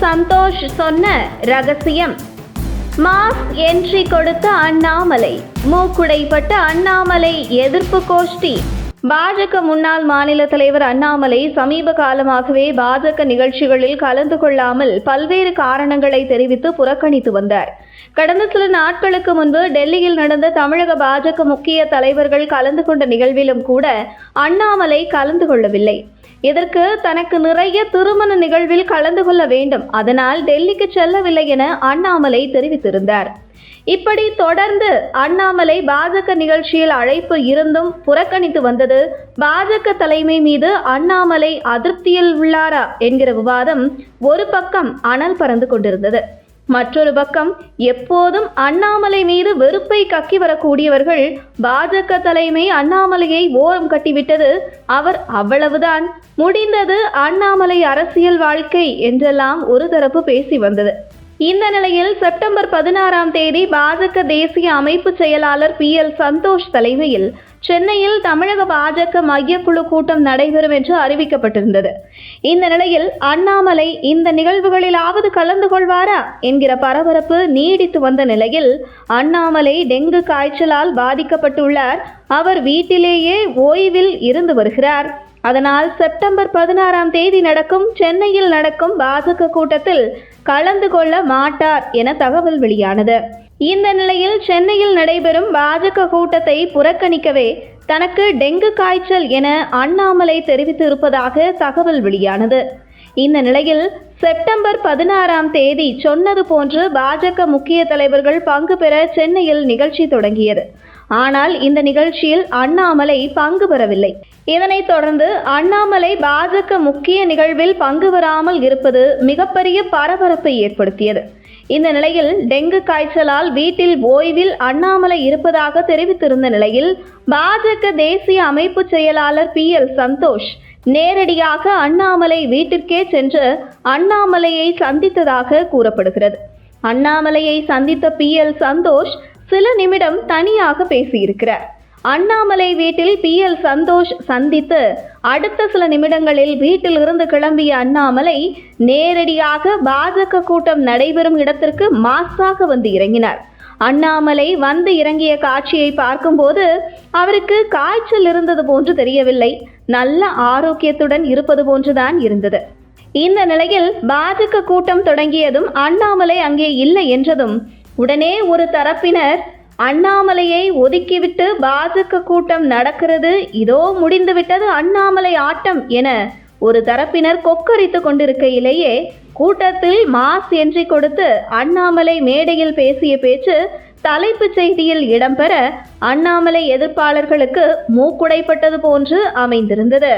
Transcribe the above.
சந்தோஷ் சொன்ன ரகசியம். Mass entry கொடுத்த அண்ணாமலை. மூக்குடைப்பட்ட அண்ணாமலை எதிர்ப்பு கோஷ்டி. பாஜக முன்னாள் மாநில தலைவர் அண்ணாமலை சமீப காலமாகவே பாஜக நிகழ்ச்சிகளில் கலந்து கொள்ளாமல் பல்வேறு காரணங்களை தெரிவித்து புறக்கணித்து வந்தார். கடந்த சில நாட்களுக்கு முன்பு டெல்லியில் நடந்த தமிழக பாஜக முக்கிய தலைவர்கள் கலந்து கொண்ட நிகழ்விலும் கூட அண்ணாமலை கலந்து கொள்ளவில்லை. இதற்கு தனக்கு நிறைய திருமண நிகழ்வில் கலந்து கொள்ள வேண்டும். அதனால் டெல்லிக்கு செல்லவில்லை என அண்ணாமலை தெரிவித்திருந்தார். இப்படி தொடர்ந்து அண்ணாமலை பாஜக நிகழ்ச்சியில் அழைப்பு இருந்தும் புறக்கணித்து வந்தது. பாஜக தலைமை மீது அண்ணாமலை அதிருப்தியில் உள்ளாரா என்கிற விவாதம் ஒரு பக்கம் அனல் பறந்து கொண்டிருந்தது. மற்றொரு பக்கம் எப்போதும் அண்ணாமலை மீது வெறுப்பை கக்கி வரக்கூடியவர்கள் பாஜக தலைமை அண்ணாமலையை ஓரம் கட்டிவிட்டது. அவர் அவ்வளவுதான். முடிந்தது அண்ணாமலை அரசியல் வாழ்க்கை என்றெல்லாம் ஒரு தரப்பு பேசி வந்தது. இந்த நிலையில் செப்டம்பர் பதினாறாம் தேதி பாஜக தேசிய அமைப்பு செயலாளர் பி எல் சந்தோஷ் தலைமையில் சென்னையில் தமிழக பாஜக மையக்குழு கூட்டம் நடைபெறும் என்று அறிவிக்கப்பட்டிருந்தது. இந்த நிலையில் அண்ணாமலை இந்த நிகழ்வுகளிலாவது கலந்து கொள்வாரா என்கிற பரபரப்பு நீடித்து வந்த நிலையில் அண்ணாமலை டெங்கு காய்ச்சலால் பாதிக்கப்பட்டுள்ளார். அவர் வீட்டிலேயே ஓய்வில் இருந்து வருகிறார். அதனால் செப்டம்பர் பதினாறாம் தேதி நடக்கும் சென்னையில் நடக்கும் பாஜக கூட்டத்தில் கலந்து கொள்ள மாட்டார் என தகவல் வெளியானது. இந்த நிலையில் சென்னையில் நடைபெறும் பாஜக கூட்டத்தை புறக்கணிக்கவே தனக்கு டெங்கு காய்ச்சல் என அண்ணாமலை தெரிவித்து இருப்பதாக தகவல் வெளியானது. இந்த நிலையில் செப்டம்பர் பதினாறாம் தேதி சொன்னது போன்று பாஜக முக்கிய தலைவர்கள் பங்கு பெற சென்னையில் நிகழ்ச்சி தொடங்கியது. ஆனால் இந்த நிகழ்ச்சியில் அண்ணாமலை பங்கு பெறவில்லை. இதனைத் தொடர்ந்து அண்ணாமலை பாஜக முக்கிய நிகழ்வில் பங்கு பெறாமல் இருப்பது மிகப்பெரிய பரபரப்பை ஏற்படுத்தியது. இந்த நிலையில் டெங்கு காய்ச்சலால் வீட்டில் ஓய்வில் அண்ணாமலை இருப்பதாக தெரிவித்திருந்த நிலையில் பாஜக தேசிய அமைப்பு செயலாளர் பி எல் சந்தோஷ் நேரடியாக அண்ணாமலை வீட்டிற்கே சென்று அண்ணாமலையை சந்தித்ததாக கூறப்படுகிறது. அண்ணாமலையை சந்தித்த பி எல் சந்தோஷ் சில நிமிடம் தனியாக பேசியிருக்கிறார். அண்ணாமலை வீட்டில் பி. எல். சந்தோஷ் சந்தித்து அடுத்த சில நிமிடங்களில் வீட்டில் இருந்து கிளம்பிய அண்ணாமலை நேரடியாக பாஜக கூட்டம் நடைபெறும் இடத்திற்கு மாசாக வந்து இறங்கினார். அண்ணாமலை வந்து இறங்கிய காட்சியை பார்க்கும்போது அவருக்கு காய்ச்சல் இருந்தது போன்று தெரியவில்லை. நல்ல ஆரோக்கியத்துடன் இருப்பது போன்றுதான் இருந்தது. இந்த நிலையில் பாஜக கூட்டம் தொடங்கியதும் அண்ணாமலை அங்கே இல்லை என்றதும் உடனே ஒரு தரப்பினர் அண்ணாமலையை ஒதுக்கிவிட்டு பாஜக கூட்டம் நடக்கிறது. இதோ முடிந்துவிட்டது அண்ணாமலை ஆட்டம் என ஒரு தரப்பினர் கொக்கரித்து கொண்டிருக்கையிலேயே கூட்டத்தில் மாஸ் என்றி கொடுத்து அண்ணாமலை மேடையில் பேசிய பேச்சு தலைப்புச் செய்தியில் இடம்பெற அண்ணாமலை எதிர்ப்பாளர்களுக்கு மூக்குடைப்பட்டது போன்று அமைந்திருந்தது.